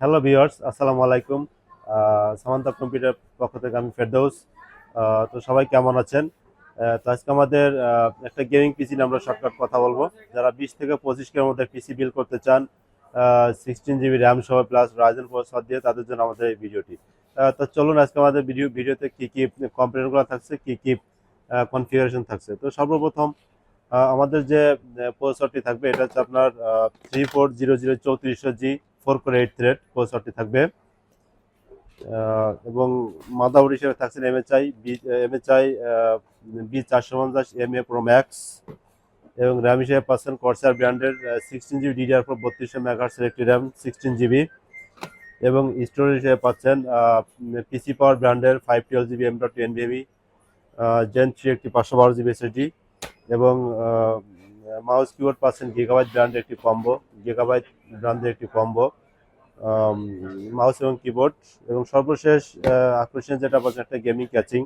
Hello viewers আসসালামু আলাইকুম Samanta computer পক্ষ থেকে আমি ফেরদৌস আহ, তো সবাই কেমন আছেন? আহ, তো আজকে আমাদের একটা গেমিং পিসি নিয়ে আমরা শর্টকাট কথা বলব। যারা বিশ থেকে পঁচিশ কের মধ্যে পিসি বিল করতে চান সিক্সটিন জিবি র্যাম সহ প্লাস রাইজেন প্রসেসর দিয়ে তাদের জন্য আমাদের এই ভিডিওটি। তো চলুন আজকে আমাদের ভিডিও ভিডিওতে কি কি কম্পিউটারগুলো থাকছে কি কি কনফিগারেশন থাকছে। তো সর্বপ্রথম আমাদের যে প্রসেসরটি থাকবে এটা হচ্ছে আপনার থ্রি ফোর জিরো জিরো চৌত্রিশশো জি ফোর করে এইট থ্রেড প্রসেসরটি থাকবে। এবং মাদাউড হিসেবে থাকছেন এমএচআই বি এমএচআই বি চারশো পঞ্চাশ এম এ প্রো ম্যাক্স এবং র্যাম হিসেবে পাচ্ছেন কর্সার ব্র্যান্ডের সিক্সটিন জিবি ডিডিআর ফোর বত্রিশশো মেগাহার্সের একটি র্যাম সিক্সটিন জিবি এবং স্টোরেজ হিসেবে পাচ্ছেন পিসি পাওয়ার ব্র্যান্ডের five twelve GB M dot NVMe gen three একটি পাঁচশো বারো জিবি এসএসডি এবং মাউস কিবোর্ড পাচ্ছেন গিগাবাইট ব্র্যান্ডের একটি কম্বো, গিগাবাইট ব্র্যান্ডের একটি কম্বো মাউস এবং কিবোর্ড এবং সর্বশেষ আকর্ষণীয় যেটা পাচ্ছেন একটা গেমিং ক্যাচিং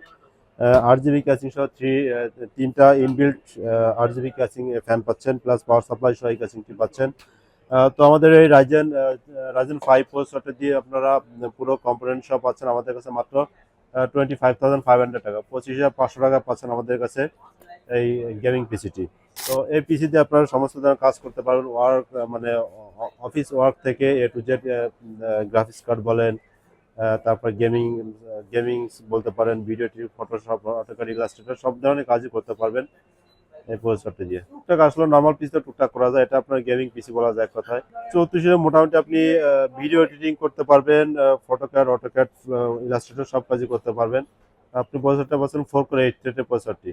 আট জিবি ক্যাচিং সহ থ্রি তিনটা ইনবিল্ট আট জিবি ক্যাচিং ফ্যান পাচ্ছেন প্লাস পাওয়ার সাপ্লাই সহ এই ক্যাচিংটি পাচ্ছেন। তো আমাদের এই রাইজেন রাইজেন ফাইভ ফোর প্রসেসরটা দিয়ে আপনারা পুরো কম্পোনেন্ট সব পাচ্ছেন আমাদের কাছে মাত্র twenty five thousand five hundred টাকা, পঁচিশ হাজার পাঁচশো টাকা পাচ্ছেন আমাদের কাছে এই গেমিং পিসিটি তো এই পিসি দিয়ে আপনারা সমস্ত ধরনের কাজ করতে পারবেন ওয়ার্ক মানে অফিস ওয়ার্ক থেকে A to Z graphics card বলেন তারপর গেমিং গেমিং বলতে পারেন video TV Photoshop AutoCAD Illustrator সব ধরনের কাজই করতে পারবেন। এই প্রসেসরটা দিয়ে। টুকটাক আসলে নর্মাল পিসি তো টুকটাক করা যায়। এটা আপনার গেমিং পিসি বলা যায় কথায়। চৌত্রিশে মোটামুটি আপনি ভিডিও এডিটিং করতে পারবেন ফটোক্যাড অটোক্যাড ইলাস্ট্রেটর সব কাজই করতে পারবেন। আপনি প্রসেসরটা পাচ্ছেন ফোর করে এইট থ্রেটের প্রসেসরটি